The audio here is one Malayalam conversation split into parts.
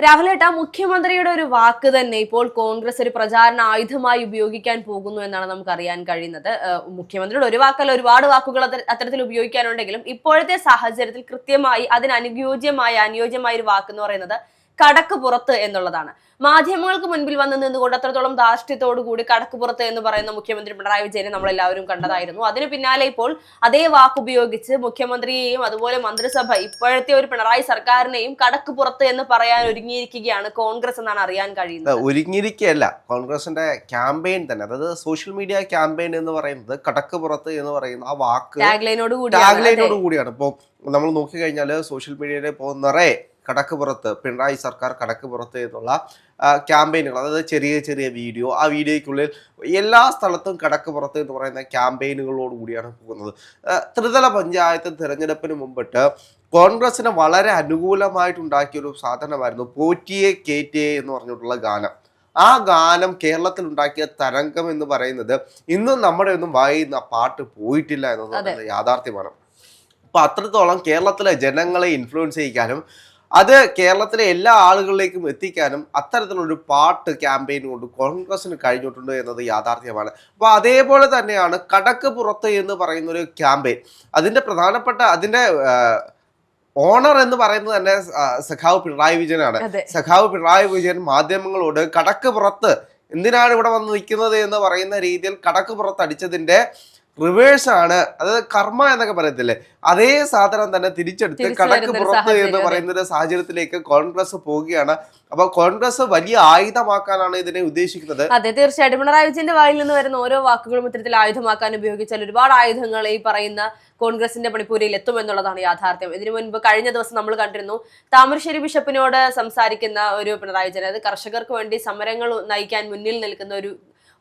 രാഹുലേട്ട മുഖ്യമന്ത്രിയുടെ ഒരു വാക്ക് തന്നെ ഇപ്പോൾ കോൺഗ്രസ് ഒരു പ്രചാരണ ആയുധമായി ഉപയോഗിക്കാൻ പോകുന്നു എന്നാണ് നമുക്ക് അറിയാൻ കഴിയുന്നത് മുഖ്യമന്ത്രിയുടെ ഒരു വാക്കല്ല ഒരുപാട് വാക്കുകൾ അത്തര- അത്തരത്തിൽ ഉപയോഗിക്കാനുണ്ടെങ്കിലും ഇപ്പോഴത്തെ സാഹചര്യത്തിൽ കൃത്യമായി അതിന് അനുയോജ്യമായ അനുയോജ്യമായ ഒരു വാക്ക് എന്ന് പറയുന്നത് കടക്ക് പുറത്ത് എന്നുള്ളതാണ്. മാധ്യമങ്ങൾക്ക് മുൻപിൽ വന്ന് നിന്നുകൊണ്ട് അത്രത്തോളം ധാർഷ്ട്യത്തോടു കൂടി കടക്ക് പുറത്ത് എന്ന് പറയുന്ന മുഖ്യമന്ത്രി പിണറായി വിജയനെ നമ്മൾ എല്ലാവരും കണ്ടതായിരുന്നു. അതിന് പിന്നാലെ ഇപ്പോൾ അതേ വാക്കുപയോഗിച്ച് മുഖ്യമന്ത്രിയെയും അതുപോലെ മന്ത്രിസഭ ഇപ്പോഴത്തെ ഒരു പിണറായി സർക്കാരിനെയും കടക്ക് പുറത്ത് എന്ന് പറയാൻ ഒരുങ്ങിയിരിക്കുകയാണ് കോൺഗ്രസ് എന്നാണ് അറിയാൻ കഴിയുന്നത്. ഒരുങ്ങിയിരിക്കുകയല്ല. കോൺഗ്രസിന്റെ ക്യാമ്പയിൻ തന്നെ അതായത് സോഷ്യൽ മീഡിയ ക്യാമ്പയിൻ എന്ന് പറയുന്നത് കടക്ക് പുറത്ത് എന്ന് പറയുന്ന ആ വാക്ക് ടാഗ്ലൈനോട് കൂടി ടാഗ്ലൈനോട് കൂടിയാണ്. ഇപ്പോൾ നമ്മൾ നോക്കിക്കഴിഞ്ഞാൽ സോഷ്യൽ മീഡിയയിൽ ഇപ്പോൾ നിറയെ കടക്ക് പുറത്ത് പിണറായി സർക്കാർ കടക്ക് പുറത്ത് എന്നുള്ള ക്യാമ്പയിനുകൾ അതായത് ചെറിയ ചെറിയ വീഡിയോ ആ വീഡിയോയ്ക്കുള്ളിൽ എല്ലാ സ്ഥലത്തും കടക്ക് പുറത്ത് എന്ന് പറയുന്ന ക്യാമ്പയിനുകളോട് കൂടിയാണ് പോകുന്നത്. ത്രിതല പഞ്ചായത്ത് തിരഞ്ഞെടുപ്പിന് മുമ്പിട്ട് കോൺഗ്രസിന് വളരെ അനുകൂലമായിട്ടുണ്ടാക്കിയ ഒരു സാധനമായിരുന്നു പോറ്റിയെ കേറ്റിയെ എന്ന് പറഞ്ഞിട്ടുള്ള ഗാനം. ആ ഗാനം കേരളത്തിൽ ഉണ്ടാക്കിയ തരംഗം എന്ന് പറയുന്നത് ഇന്നും നമ്മുടെ ഒന്നും വായുന്ന പാട്ട് പോയിട്ടില്ല എന്നത് യാഥാർത്ഥ്യമാണ്. അപ്പൊ അത്രത്തോളം കേരളത്തിലെ ജനങ്ങളെ ഇൻഫ്ലുവൻസ് ചെയ്യിക്കാനും അത് കേരളത്തിലെ എല്ലാ ആളുകളിലേക്കും എത്തിക്കാനും അത്തരത്തിലൊരു പാട്ട് ക്യാമ്പയിൻ കൊണ്ട് കോൺഗ്രസിന് കഴിഞ്ഞിട്ടുണ്ട് എന്നത് യാഥാർത്ഥ്യമാണ്. അപ്പോൾ അതേപോലെ തന്നെയാണ് കടക്ക് പുറത്ത് എന്ന് പറയുന്ന ഒരു ക്യാമ്പയിൻ. അതിന്റെ പ്രധാനപ്പെട്ട അതിന്റെ ഓണർ എന്ന് പറയുന്നത് തന്നെ സഖാവ് പിണറായി വിജയനാണ്. സഖാവ് പിണറായി വിജയൻ മാധ്യമങ്ങളോട് കടക്ക് പുറത്ത് എന്തിനാണ് ഇവിടെ വന്ന് നിൽക്കുന്നത് എന്ന് പറയുന്ന രീതിയിൽ കടക്ക് പുറത്ത് അടിച്ചതിന്റെ റിവേഴ്സ് ആണ്. അതായത് കർമ്മ എന്നൊക്കെ പറയത്തില്ലേ? അതേ സാധനം തന്നെ തിരിച്ചെടുത്ത് കണക്ക് കടക്ക് പുറത്ത് എന്ന് പറയുന്ന ഒരു സാഹചര്യത്തിലേക്ക് കോൺഗ്രസ് പോവുകയാണ്. അപ്പൊ കോൺഗ്രസ് വലിയ ആയുധമാക്കാനാണ് ഇതിനെ ഉദ്ദേശിക്കുന്നത്. അതെ തീർച്ചയായിട്ടും. പിണറായി വിജയന്റെ വായിൽ നിന്ന് വരുന്ന ഓരോ വാക്കുകളും ഇത്തരത്തിൽ ആയുധമാക്കാൻ ഉപയോഗിച്ചാൽ ഒരുപാട് ആയുധങ്ങൾ ഈ പറയുന്ന കോൺഗ്രസിന്റെ പണിപ്പൂരയിൽ എത്തുമെന്നുള്ളതാണ് യാഥാർത്ഥ്യം. ഇതിനു മുൻപ് കഴിഞ്ഞ ദിവസം നമ്മൾ കണ്ടിരുന്നു താമരശ്ശേരി ബിഷപ്പിനോട് സംസാരിക്കുന്ന ഒരു പിണറായി വിജയൻ അതായത് കർഷകർക്ക് വേണ്ടി സമരങ്ങൾ നയിക്കാൻ മുന്നിൽ നിൽക്കുന്ന ഒരു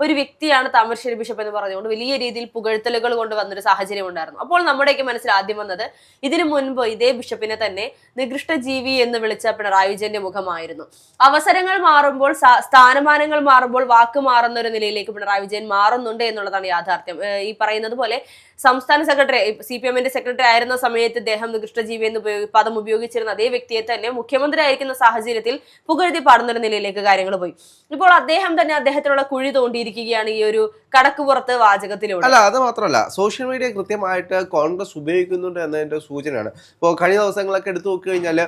ഒരു വ്യക്തിയാണ് താമരശ്ശേരി ബിഷപ്പ് എന്ന് പറഞ്ഞുകൊണ്ട് വലിയ രീതിയിൽ പുകഴ്ത്തലുകൾ കൊണ്ട് വന്നൊരു സാഹചര്യം ഉണ്ടായിരുന്നു. അപ്പോൾ നമ്മുടെയൊക്കെ മനസ്സിൽ ആദ്യം വന്നത് ഇതിനു മുൻപ് ഇതേ ബിഷപ്പിനെ തന്നെ നികൃഷ്ട ജീവി എന്ന് വിളിച്ച പിണറായി വിജയന്റെ മുഖമായിരുന്നു. അവസരങ്ങൾ മാറുമ്പോൾ സ്ഥാനമാനങ്ങൾ മാറുമ്പോൾ വാക്ക് മാറുന്ന ഒരു നിലയിലേക്ക് പിണറായി വിജയൻ മാറുന്നുണ്ട് എന്നുള്ളതാണ് യാഥാർത്ഥ്യം. ഈ പറയുന്നത് പോലെ സംസ്ഥാന സെക്രട്ടറി സി പി എമ്മിന്റെ സെക്രട്ടറി ആയിരുന്ന സമയത്ത് ഇദ്ദേഹം നികൃഷ്ട ജീവി എന്ന് പദം ഉപയോഗിച്ചിരുന്ന അതേ വ്യക്തിയെ തന്നെ മുഖ്യമന്ത്രി ആയിരിക്കുന്ന സാഹചര്യത്തിൽ പുകഴ്ത്തി പാടുന്ന ഒരു നിലയിലേക്ക് കാര്യങ്ങൾ പോയി. ഇപ്പോൾ അദ്ദേഹം തന്നെ അദ്ദേഹത്തിനുള്ള കുഴി തോണ്ടിയിരിക്കുകയാണ് ഈ ഒരു കടക്കുപുറത്ത് വാചകത്തിലൂടെ. അല്ല അത് മാത്രമല്ല. സോഷ്യൽ മീഡിയ കൃത്യമായിട്ട് കോൺഗ്രസ് ഉപയോഗിക്കുന്നുണ്ട് എന്നതിന്റെ സൂചനയാണ്. ഇപ്പോൾ കഴിഞ്ഞ ദിവസങ്ങളൊക്കെ എടുത്തു നോക്കി കഴിഞ്ഞാൽ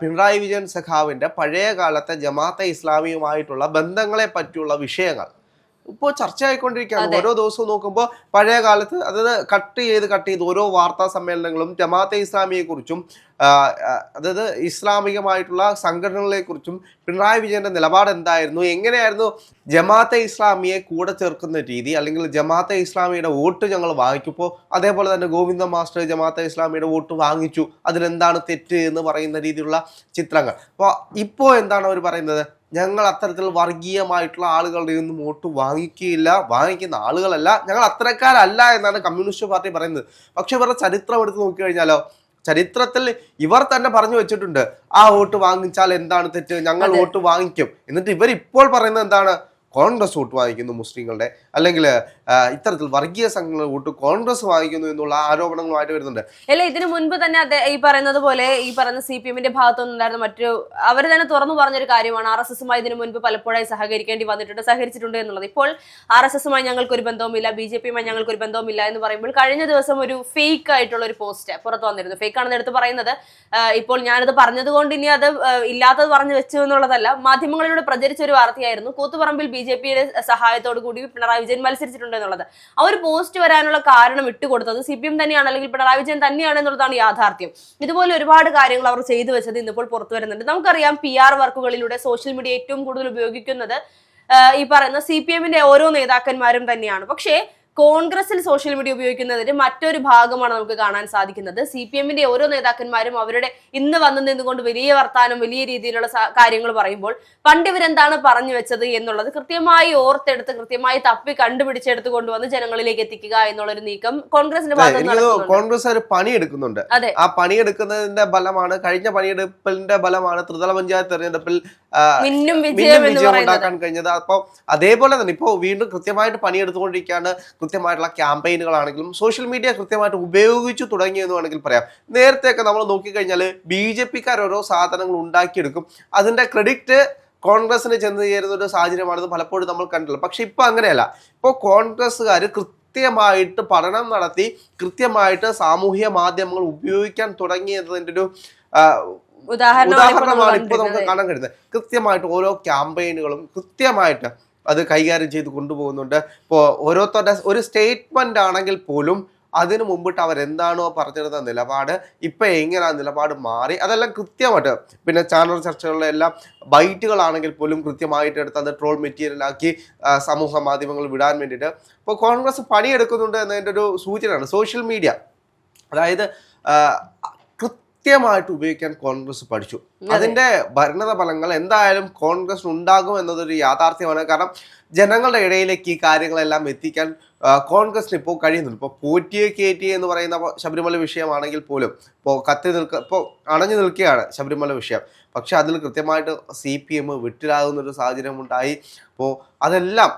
പിണറായി വിജയൻ സഖാവിന്റെ പഴയ കാലത്തെ ജമാഅത്തെ ഇസ്ലാമിയുമായിട്ടുള്ള ബന്ധങ്ങളെ പറ്റിയുള്ള വിഷയങ്ങൾ. ഇപ്പോൾ ചർച്ചയായിക്കൊണ്ടിരിക്കുകയാണ്. ഓരോ ദിവസവും നോക്കുമ്പോൾ പഴയ കാലത്ത് അതായത് കട്ട് ചെയ്ത് കട്ട് ചെയ്ത് ഓരോ വാർത്താ സമ്മേളനങ്ങളും ജമാഅത്തെ ഇസ്ലാമിയെ കുറിച്ചും അതായത് ഇസ്ലാമികമായിട്ടുള്ള സംഘടനകളെ കുറിച്ചും പിണറായി വിജയന്റെ നിലപാട് എന്തായിരുന്നു എങ്ങനെയായിരുന്നു ജമാഅത്തെ ഇസ്ലാമിയെ കൂടെ ചേർക്കുന്ന രീതി അല്ലെങ്കിൽ ജമാഅത്തെ ഇസ്ലാമിയുടെ വോട്ട് ഞങ്ങൾ വാങ്ങിക്കുമ്പോൾ അതേപോലെ തന്നെ ഗോവിന്ദ മാസ്റ്റർ ജമാഅത്തെ ഇസ്ലാമിയുടെ വോട്ട് വാങ്ങിച്ചു അതിലെന്താണ് തെറ്റ് എന്ന് പറയുന്ന രീതിയിലുള്ള ചിത്രങ്ങൾ. അപ്പോൾ ഇപ്പോൾ എന്താണ് അവർ പറയുന്നത്? ഞങ്ങൾ അത്തരത്തിൽ വർഗീയമായിട്ടുള്ള ആളുകളുടെ ഒന്നും വോട്ട് വാങ്ങിക്കുകയില്ല വാങ്ങിക്കുന്ന ആളുകളല്ല. ഞങ്ങൾ അത്തരക്കാരല്ല എന്നാണ് കമ്മ്യൂണിസ്റ്റ് പാർട്ടി പറയുന്നത്. പക്ഷെ ഇവരുടെ ചരിത്രം എടുത്ത് നോക്കിക്കഴിഞ്ഞാലോ ചരിത്രത്തിൽ ഇവർ തന്നെ പറഞ്ഞു വെച്ചിട്ടുണ്ട് ആ വോട്ട് വാങ്ങിച്ചാൽ എന്താണ് തെറ്റ്? ഞങ്ങൾ വോട്ട് വാങ്ങിക്കും. എന്നിട്ട് ഇവർ ഇപ്പോൾ പറയുന്നത് എന്താണ്? കോൺഗ്രസ് വോട്ട് വാങ്ങിക്കുന്നു മുസ്ലിങ്ങളുടെ അല്ലെങ്കിൽ ഇത്തരത്തിൽ വർഗീയ സംഘങ്ങൾ വോട്ട് കോൺഗ്രസ് വാങ്ങിക്കുന്നു എന്നുള്ള ആരോപണങ്ങളുമായിട്ട് വരുന്നുണ്ട്. അല്ല ഇതിനു മുൻപ് തന്നെ ഈ പറയുന്നത് പോലെ ഈ പറയുന്ന സി പി എമ്മിന്റെ ഭാഗത്തുനിന്നുണ്ടായിരുന്ന മറ്റു അവർ തന്നെ തുറന്നു പറഞ്ഞൊരു കാര്യമാണ് ആർ എസ് എസുമായി ഇതിനു മുൻപ് പലപ്പോഴായി സഹകരിക്കേണ്ടി വന്നിട്ടുണ്ട് സഹകരിച്ചിട്ടുണ്ട് എന്നുള്ളത്. ഇപ്പോൾ ആർ എസ് എസുമായി ഞങ്ങൾക്ക് ഒരു ബന്ധവുമില്ല ബി ജെ പിയുമായി ഞങ്ങൾക്ക് ഒരു ബന്ധവുമില്ല എന്ന് പറയുമ്പോൾ കഴിഞ്ഞ ദിവസം ഒരു ഫേക്ക് ആയിട്ടുള്ള ഒരു പോസ്റ്റ് പുറത്തു വന്നിരുന്നു. ഫേക്ക് ആണെന്ന് എടുത്ത് പറയുന്നത് ഇപ്പോൾ ഞാനത് പറഞ്ഞതുകൊണ്ട് ഇനി അത് ഇല്ലാത്തത് പറഞ്ഞു വെച്ചു എന്നുള്ളതല്ല മാധ്യമങ്ങളിലൂടെ പ്രചരിച്ച ഒരു വാർത്തയായിരുന്നു. കൂത്തുപറമ്പിൽ ബി ജെ പിയുടെ സഹായത്തോടു കൂടി പിണറായി വിജയൻ മത്സരിച്ചിട്ടുണ്ട് എന്നുള്ളത്. ആ ഒരു പോസ്റ്റ് വരാനുള്ള കാരണം ഇട്ടുകൊടുത്തത് സി പി എം തന്നെയാണ് അല്ലെങ്കിൽ പിണറായി വിജയൻ തന്നെയാണ് എന്നുള്ളതാണ് യാഥാർത്ഥ്യം. ഇതുപോലെ ഒരുപാട് കാര്യങ്ങൾ അവർ ചെയ്തു വെച്ചത് ഇന്നിപ്പോൾ പുറത്തു വരുന്നുണ്ട്. നമുക്കറിയാം പി ആർ വർക്കുകളിലൂടെ സോഷ്യൽ മീഡിയ ഏറ്റവും കൂടുതൽ ഉപയോഗിക്കുന്നത് ഈ പറയുന്ന സി പി എമ്മിന്റെ ഓരോ നേതാക്കന്മാരും തന്നെയാണ്. പക്ഷേ കോൺഗ്രസിൽ സോഷ്യൽ മീഡിയ ഉപയോഗിക്കുന്നതിന് മറ്റൊരു ഭാഗമാണ് നമുക്ക് കാണാൻ സാധിക്കുന്നത്. സി പി എമ്മിന്റെ ഓരോ നേതാക്കന്മാരും അവരുടെ ഇന്ന് വന്നു നിന്നുകൊണ്ട് വലിയ വർത്താനം വലിയ രീതിയിലുള്ള കാര്യങ്ങൾ പറയുമ്പോൾ പണ്ട് ഇവരെന്താണ് പറഞ്ഞു വെച്ചത് എന്നുള്ളത് കൃത്യമായി ഓർത്തെടുത്ത് കൃത്യമായി തപ്പി കണ്ടുപിടിച്ചെടുത്ത് കൊണ്ടുവന്ന് ജനങ്ങളിലേക്ക് എത്തിക്കുക എന്നുള്ളൊരു നീക്കം കോൺഗ്രസിന്റെ ഭാഗത്ത്. കോൺഗ്രസ് ഒരു പണിയെടുക്കുന്നുണ്ട്. അതെ. ആ പണിയെടുക്കുന്നതിന്റെ ഫലമാണ് കഴിഞ്ഞ പണിയെടുപ്പിന്റെ ഫലമാണ് ത്രിതല പഞ്ചായത്ത് തെരഞ്ഞെടുപ്പിൽ മിന്നും വിജയം ഉണ്ടാക്കാൻ കഴിഞ്ഞത്. അപ്പോൾ അതേപോലെ തന്നെ ഇപ്പോൾ വീണ്ടും കൃത്യമായിട്ട് പണിയെടുത്തുകൊണ്ടിരിക്കുകയാണ്. കൃത്യമായിട്ടുള്ള ക്യാമ്പയിനുകളാണെങ്കിലും സോഷ്യൽ മീഡിയ കൃത്യമായിട്ട് ഉപയോഗിച്ചു തുടങ്ങിയെന്ന് വേണമെങ്കിൽ പറയാം. നേരത്തെയൊക്കെ നമ്മൾ നോക്കിക്കഴിഞ്ഞാൽ ബി ജെ പിക്കാർ ഓരോ സാധനങ്ങൾ ഉണ്ടാക്കിയെടുക്കും. അതിന്റെ ക്രെഡിറ്റ് കോൺഗ്രസിന് ചെന്ന് ചേരുന്ന ഒരു സാഹചര്യമാണെന്ന് പലപ്പോഴും നമ്മൾ കണ്ടിട്ടില്ല. പക്ഷെ ഇപ്പോൾ അങ്ങനെയല്ല. ഇപ്പോൾ കോൺഗ്രസ്സുകാർ കൃത്യമായിട്ട് പഠനം നടത്തി കൃത്യമായിട്ട് സാമൂഹ്യ മാധ്യമങ്ങൾ ഉപയോഗിക്കാൻ തുടങ്ങിയതിന്റെ ഒരു ഉദാഹരണമാണ് ഇപ്പോൾ നമുക്ക്. കാണാൻ കഴിയുന്നത്. കൃത്യമായിട്ട് ഓരോ ക്യാമ്പയിനുകളും കൃത്യമായിട്ട് അത് കൈകാര്യം ചെയ്ത് കൊണ്ടുപോകുന്നുണ്ട്. ഇപ്പോൾ ഓരോരുത്തരുടെ ഒരു സ്റ്റേറ്റ്മെന്റ് ആണെങ്കിൽ പോലും അതിനു മുമ്പിട്ട് അവരെന്താണോ പറഞ്ഞിരുന്ന നിലപാട് ഇപ്പൊ എങ്ങനെ ആ നിലപാട് മാറി? അതെല്ലാം കൃത്യമായിട്ട് പിന്നെ ചാനൽ ചർച്ചകളിലെല്ലാം ബൈറ്റുകളാണെങ്കിൽ പോലും കൃത്യമായിട്ട് എടുത്ത് അത് ട്രോൾ മെറ്റീരിയലാക്കി സമൂഹ മാധ്യമങ്ങൾ വിടാൻ വേണ്ടിയിട്ട്. ഇപ്പോൾ കോൺഗ്രസ് പണിയെടുക്കുന്നുണ്ട് എന്നതിന്റെ ഒരു സൂചനയാണ് സോഷ്യൽ മീഡിയ. അതായത് കൃത്യമായിട്ട് ഉപയോഗിക്കാൻ കോൺഗ്രസ് പഠിച്ചു. അതിന്റെ ഭരണത ഫലങ്ങൾ എന്തായാലും കോൺഗ്രസ് ഉണ്ടാകും എന്നതൊരു യാഥാർത്ഥ്യമാണ്. കാരണം ജനങ്ങളുടെ ഇടയിലേക്ക് ഈ കാര്യങ്ങളെല്ലാം എത്തിക്കാൻ കോൺഗ്രസിന് ഇപ്പോൾ കഴിയുന്നുണ്ട്. ഇപ്പോൾ പോറ്റിയെ കയറ്റി എന്ന് പറയുന്ന ശബരിമല വിഷയമാണെങ്കിൽ പോലും ഇപ്പോൾ കത്തി നിൽക്ക ഇപ്പോൾ അണഞ്ഞു നിൽക്കുകയാണ് ശബരിമല വിഷയം. പക്ഷെ അതിൽ കൃത്യമായിട്ട് സി പി എം വിട്ടിലാകുന്നൊരു സാഹചര്യം ഉണ്ടായി. അപ്പോൾ അതെല്ലാം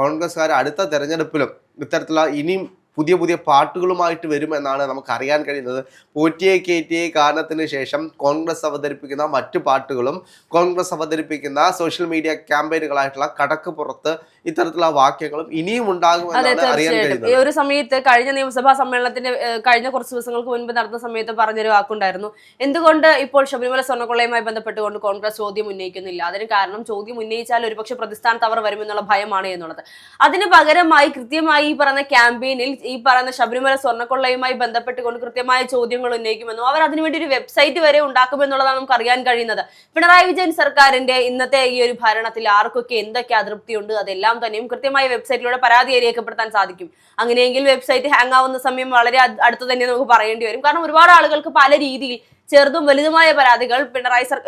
കോൺഗ്രസ്സുകാർ അടുത്ത തെരഞ്ഞെടുപ്പിലും ഇത്തരത്തിലുള്ള ഇനിയും പുതിയ പുതിയ പാട്ടുകളുമായിട്ട് വരുമെന്നാണ് നമുക്ക് അറിയാൻ കഴിയുന്നത്. പോറ്റിയെ കയറ്റിയെ കാരണത്തിന് ശേഷം കോൺഗ്രസ് അവതരിപ്പിക്കുന്ന മറ്റു പാട്ടുകളും കോൺഗ്രസ് അവതരിപ്പിക്കുന്ന സോഷ്യൽ മീഡിയ ക്യാമ്പയിനുകളായിട്ടുള്ള കടക്ക് പുറത്ത് ഇത്തരത്തിലുള്ള വാക്യങ്ങളും ഇനിയും ഉണ്ടാകും ഉണ്ടാകുമെന്നാണ് അറിയാൻ കഴിയുന്നത്. ഈ ഒരു സമയത്ത് കഴിഞ്ഞ നിയമസഭാ സമ്മേളനത്തിന്റെ കഴിഞ്ഞ കുറച്ച് ദിവസങ്ങൾക്ക് മുൻപ് നടന്ന സമയത്ത് പറഞ്ഞൊരു വാക്കുണ്ടായിരുന്നു. എന്തുകൊണ്ട് ഇപ്പോൾ ശബരിമല സ്വർണക്കൊള്ളയുമായി ബന്ധപ്പെട്ടുകൊണ്ട് കോൺഗ്രസ് ചോദ്യം ഉന്നയിക്കുന്നില്ല? അതിന് കാരണം ചോദ്യം ഉന്നയിച്ചാൽ ഒരുപക്ഷെ പ്രതിസ്ഥാനത്ത് അവർ വരുമെന്നുള്ള ഭയമാണ് എന്നുള്ളത്. അതിന് പകരമായി കൃത്യമായി ഈ പറഞ്ഞ ക്യാമ്പയിനിൽ ഈ പറയുന്ന ശബരിമല സ്വർണക്കൊള്ളയുമായി ബന്ധപ്പെട്ടുകൊണ്ട് കൃത്യമായ ചോദ്യങ്ങൾ ഉന്നയിക്കുമെന്നും അവർ അതിനുവേണ്ടി ഒരു വെബ്സൈറ്റ് വരെ ഉണ്ടാക്കുമെന്നുള്ളതാണ് നമുക്ക് അറിയാൻ കഴിയുന്നത്. പിണറായി വിജയൻ സർക്കാരിന്റെ ഇന്നത്തെ ഈ ഒരു ഭരണത്തിൽ ആർക്കൊക്കെ എന്തൊക്കെ അതൃപ്തിയുണ്ട്? അതെല്ലാം തന്നെയും കൃത്യമായ വെബ്സൈറ്റിലൂടെ പരാതി രേഖപ്പെടുത്താൻ സാധിക്കും. അങ്ങനെയെങ്കിൽ വെബ്സൈറ്റ് ഹാങ് ആവുന്ന സമയം വളരെ അട്- അടുത്ത് തന്നെ നമുക്ക് പറയേണ്ടി വരും. കാരണം ഒരുപാട് ആളുകൾക്ക് പല രീതിയിൽ ചെറുതും വലുതുമായ പരാതികൾ പിണറായി സർ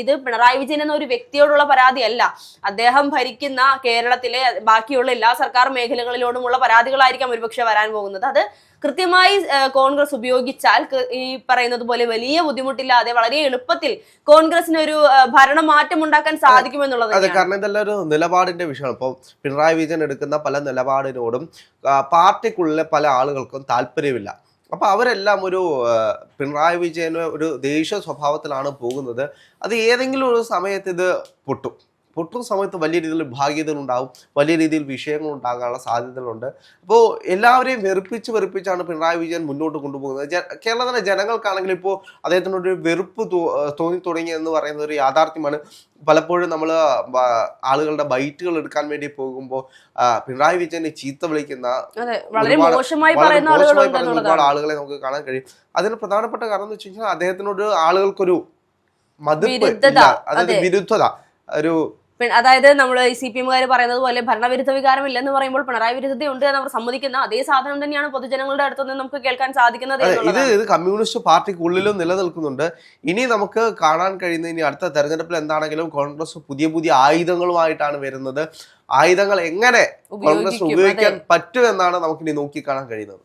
ഇത് പിണറായി വിജയൻ എന്ന ഒരു വ്യക്തിയോടുള്ള പരാതിയല്ല. അദ്ദേഹം ഭരിക്കുന്ന കേരളത്തിലെ ബാക്കിയുള്ള എല്ലാ സർക്കാർ മേഖലകളിലോടുമുള്ള പരാതികളായിരിക്കാം ഒരുപക്ഷെ വരാൻ പോകുന്നത്. അത് കൃത്യമായി കോൺഗ്രസ് ഉപയോഗിച്ചാൽ ഈ പറയുന്നത് പോലെ വലിയ ബുദ്ധിമുട്ടില്ലാതെ വളരെ എളുപ്പത്തിൽ കോൺഗ്രസിന് ഒരു ഭരണമാറ്റം ഉണ്ടാക്കാൻ സാധിക്കുമെന്നുള്ളത് അതെ കാരണം ഇതെല്ലാം ഒരു നിലപാടിന്റെ വിഷയമാണ്. ഇപ്പൊ പിണറായി വിജയൻ എടുക്കുന്ന പല നിലപാടിനോടും പാർട്ടിക്കുള്ളിലെ പല ആളുകൾക്കും താല്പര്യമില്ല. അപ്പൊ അവരെല്ലാം ഒരു പിണറായി വിജയന് ഒരു ദേഷ്യ സ്വഭാവത്തിലാണ് പോകുന്നത്. അത് ഏതെങ്കിലും ഒരു സമയത്ത് ഇത് പൊട്ടും. പൊട്ടുന്ന സമയത്ത് വലിയ രീതിയിൽ ഭാഗ്യതകളുണ്ടാവും വലിയ രീതിയിൽ വിഷയങ്ങൾ ഉണ്ടാകാനുള്ള സാധ്യതകളുണ്ട്. അപ്പോൾ എല്ലാവരെയും വെറുപ്പിച്ച് വെറുപ്പിച്ചാണ് പിണറായി വിജയൻ മുന്നോട്ട് കൊണ്ടുപോകുന്നത്. കേരളത്തിലെ ജനങ്ങൾക്കാണെങ്കിൽ ഇപ്പോൾ അദ്ദേഹത്തിനൊരു വെറുപ്പ് തോന്നി തുടങ്ങി എന്ന് പറയുന്ന ഒരു യാഥാർത്ഥ്യമാണ്. പലപ്പോഴും നമ്മൾ ആളുകളുടെ ബൈറ്റുകൾ എടുക്കാൻ വേണ്ടി പോകുമ്പോൾ പിണറായി വിജയനെ ചീത്ത വിളിക്കുന്ന വളരെ ഒരുപാട് മോശമായി പറയുന്ന ഒരുപാട് ആളുകളെ നമുക്ക് കാണാൻ കഴിയും. അതിന് പ്രധാനപ്പെട്ട കാരണം എന്ന് വെച്ച് കഴിഞ്ഞാൽ അദ്ദേഹത്തിനോട് ആളുകൾക്കൊരു മതിപ്പ് അതായത് വിരുദ്ധത. ഒരു അതായത് നമ്മൾ ഈ സി പി എമ്മുകാർ പറയുന്നത് പോലെ ഭരണവിരുദ്ധ വികാരം ഇല്ലെന്ന് പറയുമ്പോൾ പിണറായി വിരുദ്ധത ഉണ്ട് എന്ന് അവർ സമ്മതിക്കുന്ന അതേ സാധനം തന്നെയാണ് പൊതുജനങ്ങളുടെ അടുത്ത് നിന്ന് നമുക്ക് കേൾക്കാൻ സാധിക്കുന്നത് ഇത്. ഇത് കമ്മ്യൂണിസ്റ്റ് പാർട്ടിക്കുള്ളിലും നിലനിൽക്കുന്നുണ്ട്. ഇനി നമുക്ക് കാണാൻ കഴിയുന്ന ഇനി അടുത്ത തെരഞ്ഞെടുപ്പിൽ എന്താണെങ്കിലും കോൺഗ്രസ് പുതിയ പുതിയ ആയുധങ്ങളുമായിട്ടാണ് വരുന്നത്. ആയുധങ്ങൾ എങ്ങനെ കോൺഗ്രസ് ഉപയോഗിക്കാൻ പറ്റുമെന്നാണ് നമുക്കിനി എന്നാണ് നമുക്ക് നോക്കി കാണാൻ കഴിയുന്നത്.